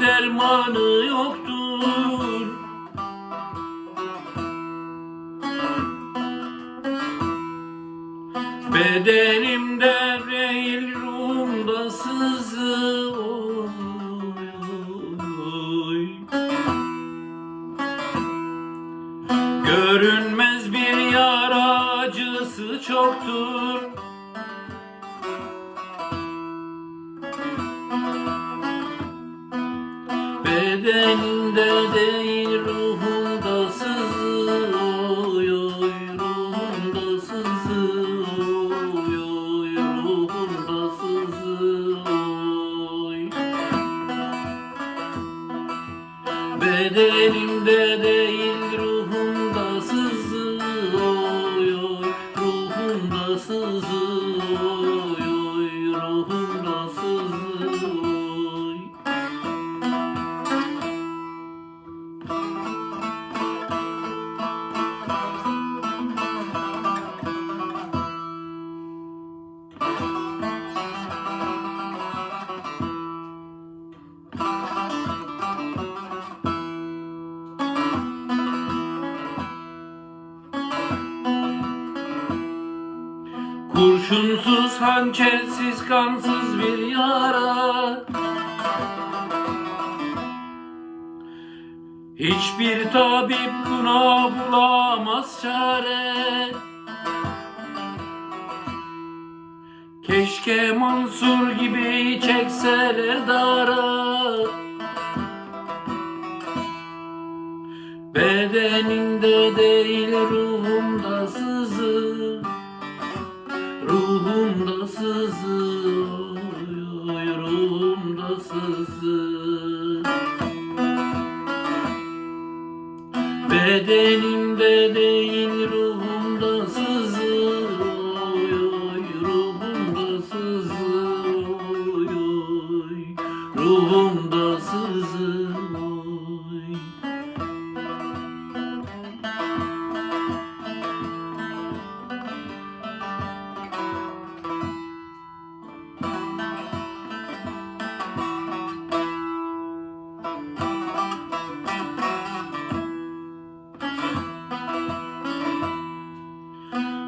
dermanı yoktur Bedenimde değil ruhumda sızı. Görünmez bir yara acısı çoktur Değil ruhumda sızı oy oy ruhumda sızı oy oy ruhumda sızı oy. Bedenimde değil ruhumda sızı oy oy ruhumda sızı Kurşunsuz, hançersiz, kansız bir yara. Hiçbir tabip buna bulamaz çare. Keşke Mansur gibi çekseler dara Bedeninde değil ruhumda Ruhumda sızı. Oy, ruhumda sızı Bedenimde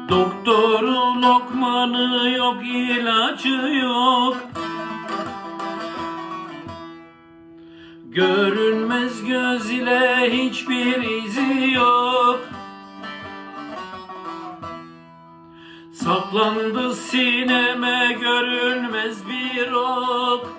Doktoru lokmanı yok ilacı yok. Görünmez göz ile hiçbir izi yok. Saplandı sineme görünmez bir ok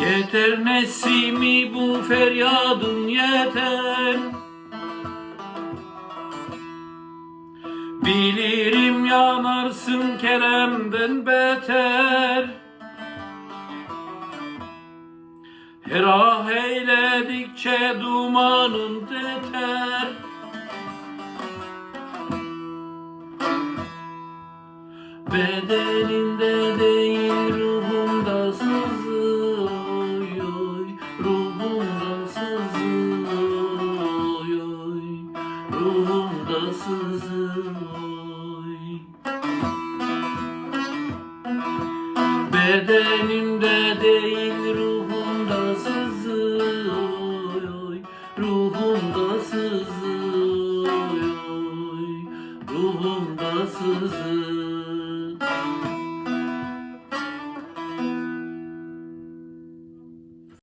Yeter nesimi bu feryadın yeter. Bilirim yanarsın Kerem'den beter. Her ah eyledikçe dumanın deter Bedenimde değil ruhumda sızı. Oy oy Ruhumda sızı. Oy oy Ruhumda sızı